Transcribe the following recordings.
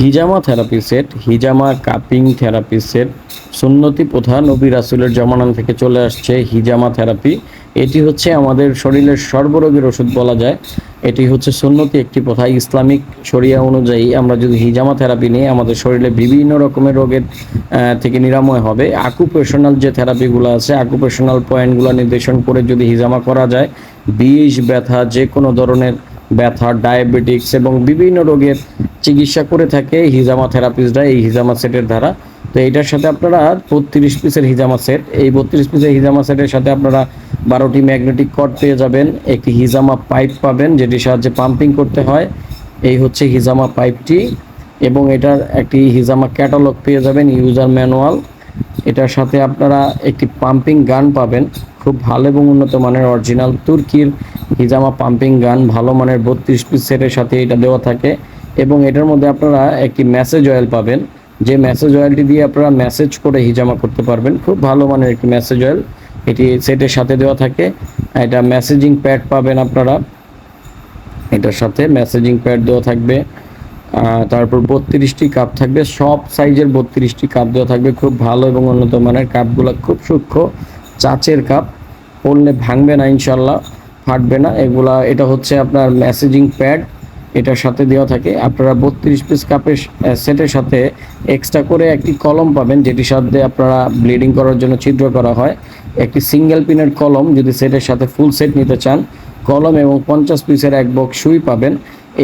হিজামা therapy set, হিজামা cupping therapy set, সুন্নতি প্রথা নবী রাসুলের জমানান থেকে চলে আসছে হিজামা থেরাপি। এটি হচ্ছে আমাদের শরীরের সর্বরোগের ওষুধ বলা যায়। এটি হচ্ছে সুন্নতি একটি প্রথা ইসলামিক শরিয়া অনুযায়ী আমরা যদি হিজামা থেরাপি নিই আমাদের শরীরে বিভিন্ন রকমের রোগের থেকে নিরাময় হবে আকুপেশনাল যে থেরাপিগুলো আছে আকুপেশনাল পয়েন্টগুলো নির্দেশন করে যদি হিজামা করা যায়, বিষ, ব্যথা যে কোনো ধরনের ব্যথা ডায়াবেটিক্স এবং বিভিন্ন রোগের চিকিৎসা করে থাকে হিজামা থেরাপিস্টরা এই হিজামা সেটের দ্বারা। তো এইটার সাথে আপনারা বত্রিশ পিসের হিজামা সেট, এই বত্রিশ পিসের হিজামা সেটের সাথে আপনারা বারোটি ম্যাগনেটিক কর্ড পেয়ে যাবেন, একটি হিজামা পাইপ পাবেন যেটির সাহায্যে পাম্পিং করতে হয়। এই হচ্ছে হিজামা পাইপটি এবং এটার একটি হিজামা ক্যাটালগ পেয়ে যাবেন ইউজার ম্যানুয়াল। এটার সাথে আপনারা একটি পাম্পিং গান পাবেন, খুব ভালো এবং উন্নত মানের, অরিজিনাল তুর্কির হিজামা পাম্পিং গান, ভালো মানের বত্রিশ পিস সেটের সাথে এটা দেওয়া থাকে। এবং এটার মধ্যে আপনারা একটি মেসেজ অয়েল পাবেন। যে মেসেজ অয়েলটি দিয়ে আপনারা মেসেজ করে হিজামা করতে পারবেন। খুব ভালো মানের একটি মেসেজ অয়েল এটি সেটের সাথে দেওয়া থাকে। এটা মেসেজিং প্যাড পাবেন আপনারা। এটার সাথে মেসেজিং প্যাড দেওয়া থাকবে। তারপর বত্রিশটি কাপ থাকবে। সব সাইজের বত্রিশটি কাপ দেওয়া থাকবে। খুব ভালো এবং উন্নত মানের কাপগুলো খুব সূক্ষ্ম। চাচের কাপ পড়লে ভাঙবে না ইনশাল্লাহ ফাটবে না। এগুলা, এটা হচ্ছে আপনার মেসেজিং প্যাড এটার সাথে দেওয়া থাকে। আপনারা বত্রিশ পিস কাপের সেটের সাথে এক্সট্রা করে একটি কলম পাবেন যেটির সাথে আপনারা ব্লিডিং করার জন্য ছিদ্র করা হয়। একটি সিঙ্গেল পিনের কলম, যদি সেটের সাথে ফুল সেট নিতে চান, কলম এবং পঞ্চাশ পিসের এক বক্স সুই পাবেন।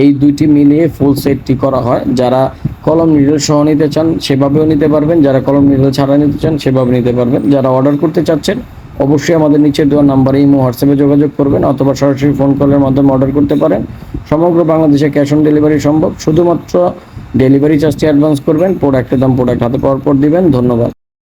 এই দুইটি মিলিয়ে ফুল সেটটি করা হয়। যারা কলম নিডল সহ নিতে চান, সেভাবেও নিতে পারবেন। যারা কলম নিডল ছাড়া নিতে চান, সেভাবে নিতে পারবেন। যারা অর্ডার করতে চাচ্ছেন অবশ্যই আমাদের নিচে দেওয়া নাম্বারে ইমো হোয়াটসঅ্যাপে যোগাযোগ করবেন অথবা সরাসরি ফোন কলের মাধ্যমে অর্ডার করতে পারেন। সমগ্র বাংলাদেশে ক্যাশ অন ডেলিভারি সম্ভব। শুধুমাত্র ডেলিভারি চার্জটি অ্যাডভান্স করবেন। প্রোডাক্টের দাম প্রোডাক্ট হাতে পাওয়ার পর দিবেন। ধন্যবাদ।